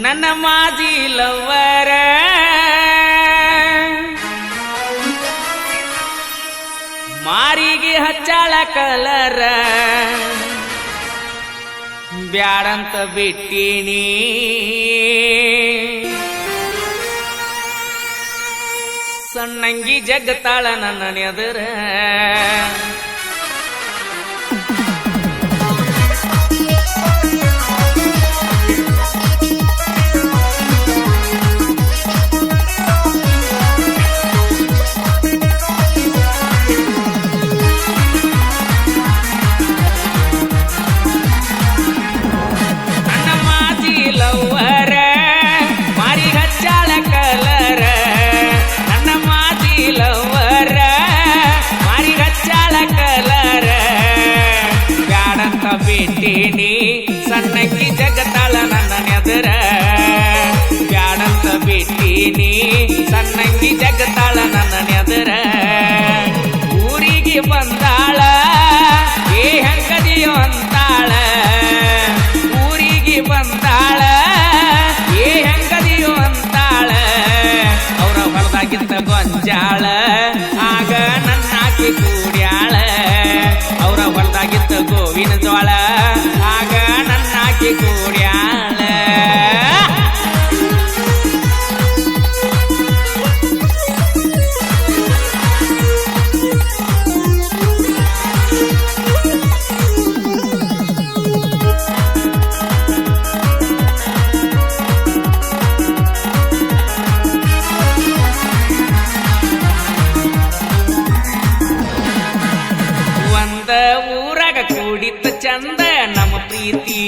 ನನ್ನ ಮಾಜಿ ಲವ್ವರ ಮಾರಿಗೆ ಹಚ್ಚಾಳ ಕಲರ. ಬ್ಯಾಡಂತ ಬಿಟ್ಟಿನಿ. ಸಣ್ಣಂಗಿ ಜಗತ್ತಾಳ ನನ್ನ ನೆದರ. ಬಿಟ್ಟಿನಿ ಸಣ್ಣಂಗಿ ಜಗತ್ತಾಳ ನನ್ನ ನೆದರ. ಊರಿಗೆ ಬಂದಾಳ, ಏ ಹೆಂಗದಿಯೋ ಅಂತಾಳ. ಊರಿಗೆ ಬಂದಾಳ, ಏ ಹೆಂಗದಿಯೋ ಅಂತಾಳ. ಅವರ ಹೊಲದಾಗಿದ್ದ ಗೊಂಜಾಳ, ಆಗ ನನ್ನ ಹಾಕಿ ಕೂಡ್ಯಾಳ. ಅವರ ಹೊಲದಾಗಿದ್ದ ಗೋವಿನ ಜೋಳ ಪ್ರೀತಿ,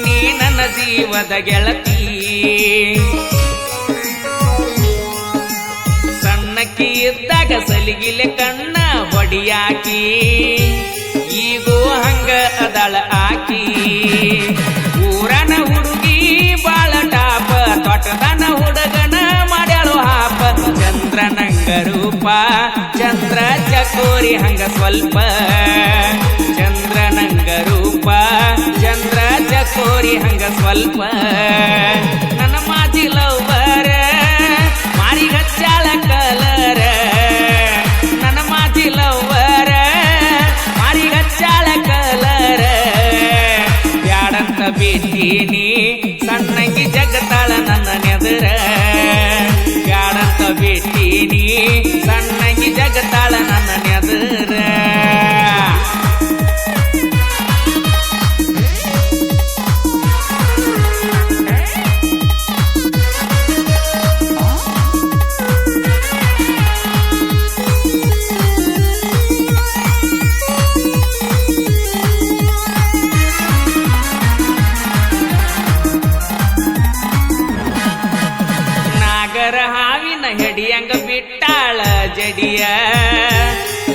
ನೀ ನನ್ನ ಜೀವದ ಗೆಳತಿ. ಸಣ್ಣಕ್ಕಿ ಇದ್ದಾಗ ಸಲಿಗಿಲೆ ಕಣ್ಣ ಹೊಡಿಯಾಕಿ, ಈಗೂ ಹಂಗ ಅದಳ ಆಕಿ. ಊರನ ಹುಡುಗಿ ಬಾಳ ಟಾಪ, ತೊಟದನ ಹುಡುಗನ ಮಾಡ್ಯಾಳು ಹಾಪ. ಚಂದ್ರನಂಗ ರೂಪ, ಚಂದ್ರ ಚಕೋರಿ ಹಂಗ ಸ್ವಲ್ಪ. ಹಂಗ ಸ್ವಲ್ಪ. ನನ್ನ ಮಾಜಿ ಲವರ ಮಾರಿ ಹಚ್ಚಾಳ ಕಲರ. ನನ್ನ ಮಾಜಿ ಲವರ ಮಾರಿ ಹಚ್ಚಾಳ ಕಲರ. ಬ್ಯಾಡಂತ ಬೀತೀನಿ, ಸಣ್ಣಂಗಿ ಜಗತ್ತಾಳ ನನ್ನ ನೆದರ. ಬ್ಯಾಡಂತ ಬಿದ್ದೀನಿ ಹಾವಿನ ಹೆಡಿಯಂಗ ಬಿಟ್ಟಾಳ ಜಡಿಯ,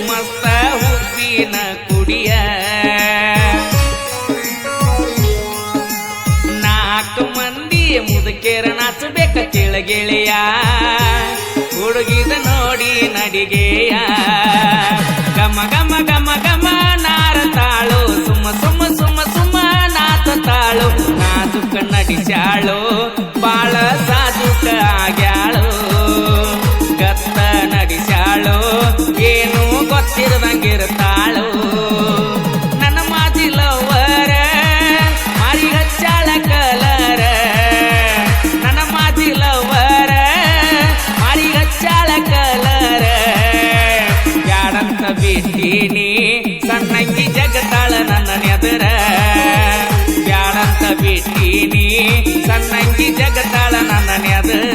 ಮಸ್ತ ಹುಬ್ಬಿನ ಕುಡಿಯ. ನಾಲ್ಕು ಮಂದಿ ಮುದುಕೇರ ನಾಚಬೇಕ ಕೆಳಗೆಳೆಯ ಹುಡುಗಿದ ನೋಡಿ ನಡಿಗೆಯ. ಬಿಟ್ಟಿನಿ ಸಣ್ಣಂಗಿ ಜಗತ್ತಾಳ ನನ್ನ ನೆದರ. ಬ್ಯಾಡಂತ ಬಿಟ್ಟೀನಿ ಸಣ್ಣಂಗಿ ಜಗತ್ತಾಳ ನನ್ನ ನೆದರ.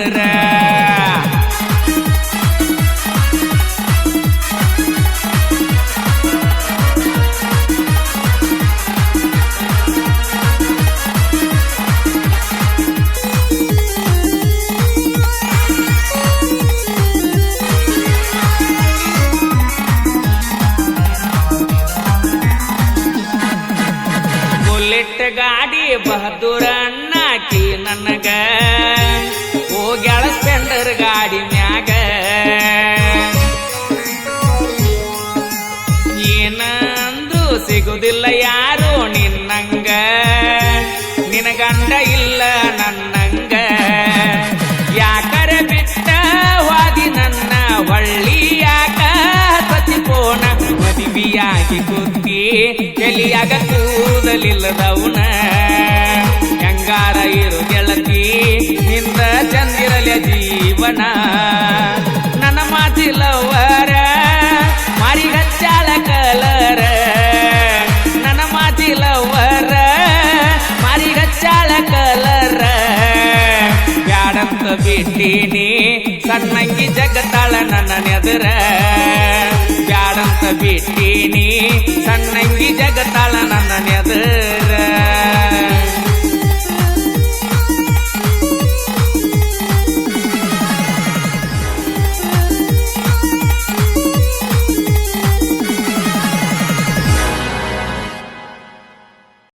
ಗಾಡಿ ಬಹದ್ದೂರ ಅಣ್ಣಾಕಿ ನನಗ. ಹೋಗ್ಯಾಳ ಸ್ಪೆಂಡರ್ ಗಾಡಿ ಮ್ಯಾಗ. ಏನಂದು ಸಿಗುದಿಲ್ಲ ಯಾರು ಎಲಿಯಾಗ ಕೂದಲಿಲ್ಲದವನ ಹೆಂಗಾರ ಇರು ಗೆಳತಿ ನಿಂದ ಚಂದಿರಲ ಜೀವನ ನನ್ನ ಮಾತಿಲವರ ಮಾರಿ ಹಚ್ಚಾಳ ಕಲರ ನನ್ನ ಮಾತಿಲವರ ಮಾರಿ ಹಚ್ಚಾಳ ಕಲರ ಬ್ಯಾಡಂತ ಬಿಟ್ಟೀನಿ ಸಣ್ಣಂಗಿ ಜಗತ್ತಾಳ ನನ್ನ ನೆದರ ಬ್ಯಾಡಂತ ಬಿಟ್ಟೀನಿ ಈ ಜಗತ್ತಾಳ ನನ್ನ ನೆದ